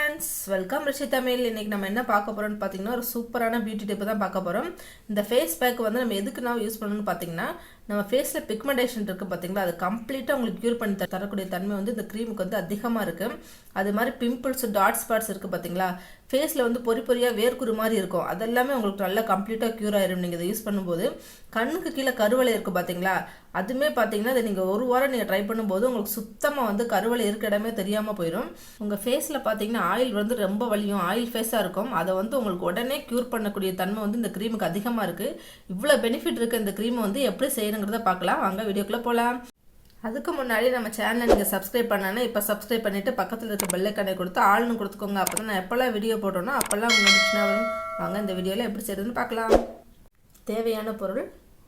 Welcome ரிஷி தமிழ் இன்னைக்கு நம்ம என்ன பார்க்க போறோம்னு பார்த்தீங்கன்னா ஒரு சூப்பரான பியூட்டி டிப்பு தான் பார்க்க போறோம். இந்த ஃபேஸ் பேக் வந்து நம்ம எதுக்கு நான் யூஸ் பண்ணணும்னு பார்த்தீங்கன்னா நம்ம ஃபேஸில் பிக்மெண்டேஷன் இருக்குது பார்த்தீங்களா அது கம்ப்ளீட்டாக உங்களுக்கு க்யூர் பண்ணி தரக்கூடிய தன்மை வந்து இந்த க்ரீமுக்கு வந்து அதிகமாக இருக்குது அது மாதிரி பிம்பிள்ஸ் டாட் ஸ்பாட்ஸ் இருக்குது பார்த்தீங்களா ஃபேஸில் வந்து பொறி பொறியாக வேர்க்குறு மாதிரி இருக்கும். அதெல்லாமே உங்களுக்கு நல்லா கம்ப்ளீட்டாக க்யூர் ஆயிரும். நீங்கள் இதை யூஸ் பண்ணும்போது. கண்ணுக்கு கீழே கருவளை இருக்குது பார்த்தீங்களா அதுவுமே பார்த்தீங்கன்னா அதை நீங்கள் ஒரு வாரம் நீங்கள் ட்ரை பண்ணும்போது உங்களுக்கு சுத்தமாக வந்து கருவளை இருக்க இடமே தெரியாமல் போயிடும் உங்கள் ஃபேஸில் பார்த்தீங்கன்னா ஆயில் வந்து ரொம்ப வலியும். ஆயில் ஃபேஸாக இருக்கும். அதை வந்து உங்களுக்கு உடனே க்யூர் பண்ணக்கூடிய தன்மை வந்து இந்த க்ரீமுக்கு அதிகமாக இருக்குது இவ்வளோ பெனிஃபிட் இருக்குது இந்த க்ரீமை வந்து எப்படி செய்யணுங்கிறத பார்க்கலாம். வாங்க வீடியோக்குள்ளே போகலாம் அதுக்கு முன்னாடி நம்ம சேனலை நீங்கள் சப்ஸ்கிரைப் பண்ணனா இப்போ சப்ஸ்கிரைப் பண்ணிவிட்டு பக்கத்தில் இருக்க பெல்லைக்கனை கொடுத்து ஆள்னு கொடுத்துக்கோங்க. அப்போ தான் நான் எப்போல்லாம் வீடியோ போட்டோன்னா அப்போல்லாம் உங்களுக்கு வரும். வாங்க இந்த வீடியோவில் எப்படி செய்யறதுன்னு பார்க்கலாம். தேவையான பொருள்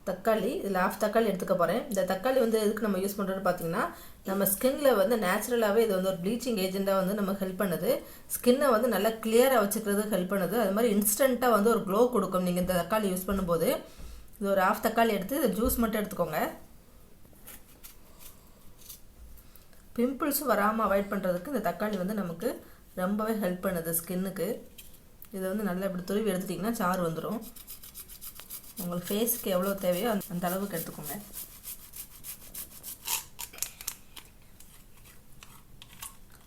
தக்காளி. இதில் ஆஃப் தக்காளி எடுத்துக்க போகிறேன் இந்த தக்காளி வந்து எதுக்கு நம்ம யூஸ் பண்ணுறோன்னு பார்த்தீங்கன்னா நம்ம ஸ்கின்ல வந்து நேச்சுரலாகவே இது வந்து ஒரு ப்ளீச்சிங் ஏஜெண்ட்டாக வந்து நம்ம ஹெல்ப் பண்ணுது. ஸ்கின்னை வந்து நல்லா கிளியராக வச்சுக்கிறதுக்கு ஹெல்ப் பண்ணுது. அது மாதிரி இன்ஸ்டண்ட்டாக வந்து ஒரு க்ளோ கொடுக்கும். நீங்கள் இந்த தக்காளி யூஸ் பண்ணும்போது இது ஒரு ஆஃப் தக்காளி எடுத்து இது ஜூஸ் மட்டும் எடுத்துக்கோங்க. பிம்பிள்ஸும் வராமல் அவாய்ட் பண்ணுறதுக்கு இந்த தக்காளி வந்து நமக்கு ரொம்பவே ஹெல்ப் பண்ணுது ஸ்கின்னுக்கு இதை வந்து நல்லா இப்படி துருவி எடுத்துட்டிங்கன்னா சாறு வந்துடும் உங்களுக்கு ஃபேஸுக்கு எவ்வளோ தேவையோ அந்த அந்த அளவுக்கு எடுத்துக்கோங்க.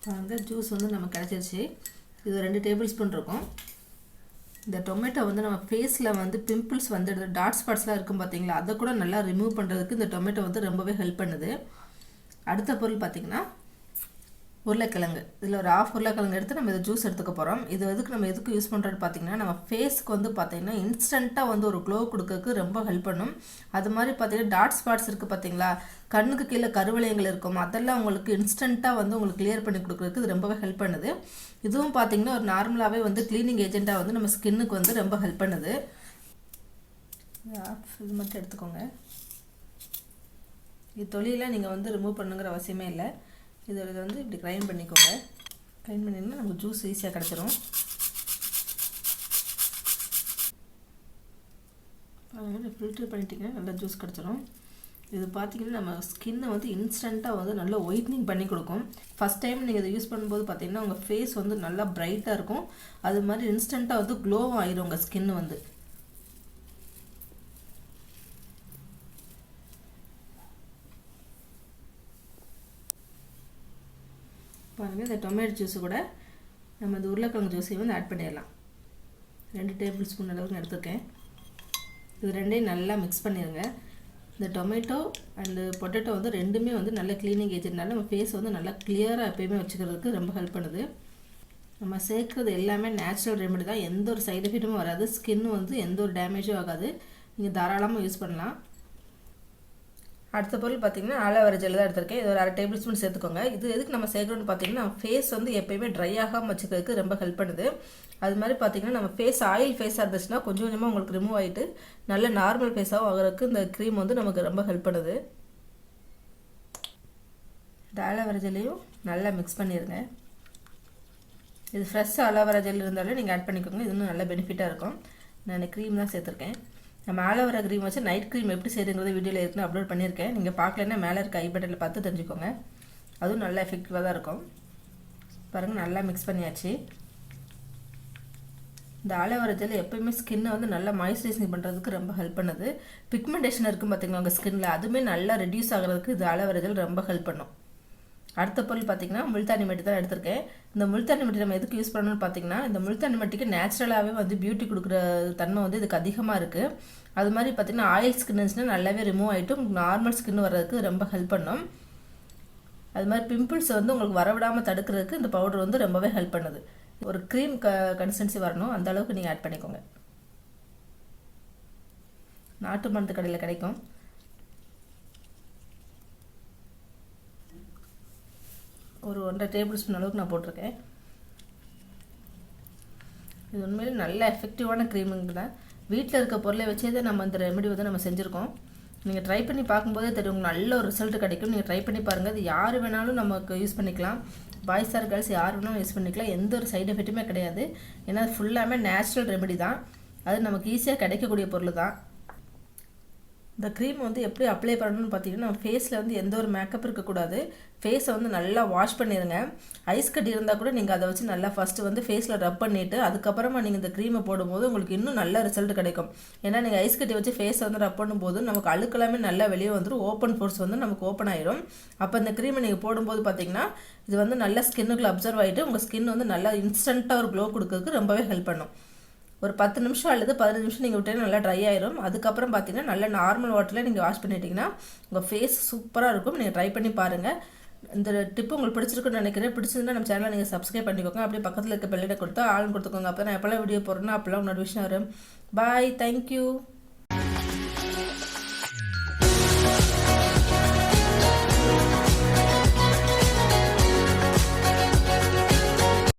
பாருங்க ஜூஸ் வந்து நம்ம கிடச்சிருச்சு. இது ரெண்டு டேபிள் ஸ்பூன் இருக்கும். இந்த டொமேட்டோ வந்து நம்ம ஃபேஸில் வந்து பிம்பிள்ஸ் வந்துடுது டாட் ஸ்பாட்ஸ்லாம் இருக்கும் பார்த்தீங்களா அதை கூட நல்லா ரிமூவ் பண்ணுறதுக்கு இந்த டொமேட்டோ வந்து ரொம்பவே ஹெல்ப் பண்ணுது. அடுத்த பொருள் பார்த்திங்கன்னா உருளைக்கிழங்கு. இதில் ஒரு ஆஃப் உருளைக்கிழங்கு எடுத்து நம்ம இதை ஜூஸ் எடுத்துக்க போகிறோம் இது எதுக்கு நம்ம எதுக்கு யூஸ் பண்ணுறது பார்த்தீங்கன்னா நம்ம ஃபேஸ்க்கு வந்து பார்த்தீங்கன்னா இன்ஸ்டண்ட்டாக வந்து ஒரு க்ளோ கொடுக்கறதுக்கு ரொம்ப ஹெல்ப் பண்ணும். அது மாதிரி பார்த்தீங்கன்னா டாட் ஸ்பாட்ஸ் இருக்குது பார்த்தீங்களா? கண்ணுக்கு கீழே கருவளையங்கள் இருக்கும். அதெல்லாம் உங்களுக்கு இன்ஸ்டண்ட்டாக வந்து உங்களுக்கு கிளியர் பண்ணி கொடுக்குறதுக்கு இது ரொம்பவே ஹெல்ப் பண்ணுது. இதுவும் பார்த்தீங்கன்னா ஒரு நார்மலாகவே வந்து க்ளீனிங் ஏஜெண்ட்டாக வந்து நம்ம ஸ்கின்னுக்கு வந்து ரொம்ப ஹெல்ப் பண்ணுது. இது மட்டும் எடுத்துக்கோங்க. இது தொழிலாம் நீங்கள் வந்து ரிமூவ் பண்ணுங்கிற அவசியமே இல்லை. இது இதை வந்து இப்படி கிரைண்ட் பண்ணிக்கோங்க. கிரைண்ட் பண்ணிங்கன்னா நமக்கு ஜூஸ் ஈஸியாக கிடச்சிரும். அதனால் ஃபில்ட்ரு பண்ணிட்டீங்கன்னா நல்லா ஜூஸ் கிடச்சிரும். இது பார்த்தீங்கன்னா நம்ம ஸ்கின்னை வந்து இன்ஸ்டண்ட்டாக வந்து நல்லா ஒயிட்னிங் பண்ணி கொடுக்கும். ஃபஸ்ட் டைம் நீங்கள் இதை யூஸ் பண்ணும்போது பார்த்தீங்கன்னா உங்கள் ஃபேஸ் வந்து நல்லா ப்ரைட்டாக இருக்கும். அது மாதிரி இன்ஸ்டண்ட்டாக வந்து க்ளோவாக ஆயிரும் உங்கள் ஸ்கின் வந்து. பாருங்கள் இந்த டொமேட்டோ ஜூஸு கூட நம்ம இந்த உருளைக்கிழங்கு ஜூஸையும் வந்து ஆட் பண்ணிடலாம். ரெண்டு டேபிள் ஸ்பூன் அளவுக்கு எடுத்துருக்கேன். இது ரெண்டையும் நல்லா மிக்ஸ் பண்ணிடுங்க. இந்த டொமேட்டோ அண்டு பொட்டேட்டோ வந்து ரெண்டுமே வந்து நல்ல க்ளீனிங் ஏஜென்ட்னால நம்ம ஃபேஸ் வந்து நல்லா கிளியராக எப்பயுமே வச்சுக்கிறதுக்கு ரொம்ப ஹெல்ப் பண்ணுது. நம்ம சேர்க்குறது எல்லாமே நேச்சுரல் ரெமெடி தான். எந்த ஒரு சைடு எஃபெக்ட்டும் வராது. ஸ்கின் வந்து எந்த ஒரு டேமேஜும் ஆகாது. நீங்கள் தாராளமாக யூஸ் பண்ணலாம். அடுத்த பொருள் பார்த்தீங்கன்னா ஆலோவேரா ஜெல் தான் எடுத்திருக்கேன். இது ஒரு அரை டேபிள் ஸ்பூன் சேர்த்துக்கோங்க. இது எதுக்கு நம்ம சேர்க்கணும்னு பார்த்தீங்கன்னா ஃபேஸ் வந்து எப்பயுமே ட்ரை ஆகாமல் வச்சுக்கிறதுக்கு ரொம்ப ஹெல்ப் பண்ணுது. அது மாதிரி பார்த்தீங்கன்னா நம்ம ஃபேஸ் ஆயில் ஃபேஸாக இருந்துச்சுன்னா கொஞ்சம் கொஞ்சமாக உங்களுக்கு ரிமூவ் ஆகிட்டு நல்ல நார்மல் ஃபேஸாகவும் ஆகிறதுக்கு இந்த க்ரீம் வந்து நமக்கு ரொம்ப ஹெல்ப் பண்ணுது. இந்த ஆலோவேரா ஜெல்லையும் நல்லா மிக்ஸ் பண்ணிடுங்க இது ஃப்ரெஷ் அலோவேரா ஜெல் இருந்தாலும் நீங்கள் ஆட் பண்ணிக்கோங்க. இது இன்னும் நல்ல பெனிஃபிட்டாக இருக்கும். நான் க்ரீம் தான் சேர்த்துருக்கேன். நம்ம ஆலோவேரா க்ரீம் வச்சு நைட் க்ரீம் எப்படி செய்யுங்கிறத வீடியோவில் இருக்குன்னு அப்லோட் பண்ணியிருக்கேன். நீங்கள் பார்க்கலன்னா மேலே இருக்க ஐ பட்டனில் பார்த்து தெரிஞ்சுக்கோங்க. அதுவும் நல்லா எஃபெக்டிவாக தான் இருக்கும். பாருங்கள் நல்லா மிக்ஸ் பண்ணியாச்சு. இந்த ஆலோவேரா ஜெல் எப்பயுமே ஸ்கின்னை வந்து நல்லா மாய்ஸ்சரைசிங் பண்ணுறதுக்கு ரொம்ப ஹெல்ப் பண்ணுது. பிக்மெண்டேஷன் இருக்கும் பார்த்தீங்களா உங்கள் ஸ்கின்னில் அதுவுமே நல்லா ரெடியூஸ் ஆகிறதுக்கு இது ஆலோவேரா ஜெல் ரொம்ப ஹெல்ப் பண்ணும். அடுத்த பொருள் பார்த்தீங்கன்னா முல்தானி மெட்டி தான் எடுத்திருக்கேன். இந்த முல்தானி மெட்டி நம்ம எதுக்கு யூஸ் பண்ணணும்னு பார்த்தீங்கன்னா இந்த முல்தானி மெட்டிக்கு நேச்சுரலாகவே வந்து பியூட்டி கொடுக்குற தன்மை வந்து இதுக்கு அதிகமாக இருக்குது அது மாதிரி பார்த்தீங்கன்னா ஆயில் ஸ்கின் இருந்துச்சுன்னா நல்லாவே ரிமூவ் ஆகிட்டு உங்களுக்கு நார்மல் ஸ்கின் வர்றதுக்கு ரொம்ப ஹெல்ப் பண்ணும். அது மாதிரி பிம்பிள்ஸ் வந்து உங்களுக்கு வரவிடாமல் தடுக்கிறதுக்கு இந்த பவுடர் வந்து ரொம்பவே ஹெல்ப் பண்ணுது. ஒரு க்ரீம் க கன்சிஸ்டன்சி வரணும் அந்த அளவுக்கு நீங்கள் ஆட் பண்ணிக்கோங்க. நாட்டு மருந்து கடையில் கிடைக்கும். ஒரு ஒன்றரை டேபிள் ஸ்பூன் அளவுக்கு நான் போட்டிருக்கேன். இது உண்மையிலே நல்ல எஃபெக்டிவான க்ரீமுங்க தான். வீட்டில் இருக்க பொருளை வச்சே தான் நம்ம அந்த ரெமெடி வந்து நம்ம செஞ்சுருக்கோம். நீங்கள் ட்ரை பண்ணி பார்க்கும்போதே தெரியும் உங்களுக்கு நல்ல ஒரு ரிசல்ட் கிடைக்கும். நீங்கள் ட்ரை பண்ணி பாருங்கள் அது யார் வேணாலும் நமக்கு யூஸ் பண்ணிக்கலாம். பாய்ஸ் ஆர் கேர்ள்ஸ் யார் வேணாலும் யூஸ் பண்ணிக்கலாம். எந்த ஒரு சைடு எஃபெக்ட்டுமே கிடையாது. ஏன்னா ஃபுல்லாமே நேச்சுரல் ரெமெடி தான். அது நமக்கு ஈஸியாக கிடைக்கக்கூடிய பொருள் தான். இந்த க்ரீம் வந்து எப்படி அப்ளை பண்ணணும்னு பார்த்தீங்கன்னா ஃபேஸில் வந்து எந்த ஒரு மேக்கப் இருக்கக்கூடாது. ஃபேஸை வந்து நல்லா வாஷ் பண்ணிடுங்க ஐஸ் கட்டி இருந்தால் கூட நீங்கள் அதை வச்சு நல்லா ஃபஸ்ட்டு வந்து ஃபேஸில் ரப் பண்ணிவிட்டு அதுக்கப்புறமா நீங்கள் இந்த க்ரீமை போடும்போது உங்களுக்கு இன்னும் நல்ல ரிசல்ட் கிடைக்கும். ஏன்னா நீங்கள் ஐஸ் கட்டி வச்சு ஃபேஸை வந்து ரப் பண்ணும்போது நமக்கு அழுக்கெல்லாமே நல்லா வெளியே வந்துடும் ஓப்பன் ஃபோர்ஸ் வந்து நமக்கு ஓப்பன் ஆகிடும் அப்போ இந்த க்ரீமை நீங்கள் போடும்போது பார்த்தீங்கன்னா இது வந்து நல்ல ஸ்கின்னுக்குள்ள அப்சர்வ் ஆகிட்டு உங்கள் ஸ்கின் வந்து நல்லா இன்ஸ்டண்ட்டாக ஒரு க்ளோ கொடுக்கறதுக்கு ரொம்பவே ஹெல்ப் பண்ணும். ஒரு பத்து நிமிஷம் அல்லது பதினஞ்சு நிமிஷம் நீங்கள் விட்டீங்கன்னா நல்லா ட்ரை ஆயிரும். அதுக்கப்புறம் பார்த்தீங்கன்னா நல்ல நார்மல் வாட்டரில் நீங்கள் வாஷ் பண்ணிட்டீங்கன்னா உங்கள் ஃபேஸ் சூப்பராக இருக்கும். நீங்கள் ட்ரை பண்ணி பாருங்கள் இந்த டிப்பு உங்களுக்கு பிடிச்சிருக்குன்னு நினைக்கிறேன். பிடிச்சிருந்தா நம்ம சேனலை நீங்கள் சப்ஸ்கிரைப் பண்ணிக்கோங்க. அப்படியே பக்கத்தில் இருக்க பெல்லிட கொடுத்தா ஆள் கொடுத்துக்கோங்க. அப்போ நான் எப்போல்லாம் வீடியோ போடுறேன்னா அப்போல்லாம் நோட்டிஃபிகேஷன் வரும். Bye thank you